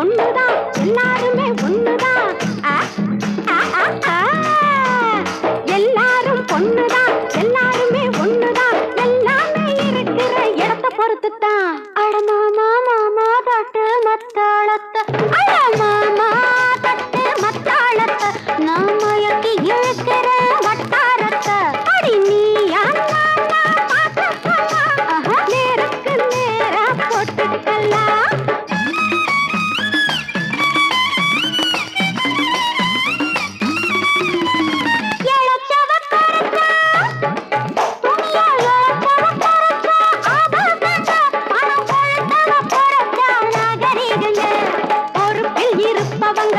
ஒண்ணுதான் எல்லாருமே ஒண்ணுதான். எல்லாரும் பொண்ணுதான் எல்லாருமே ஒண்ணுதான். எல்லாமே இருக்கிற இடத்தை பொறுத்துத்தான். அடமாமா அவங்க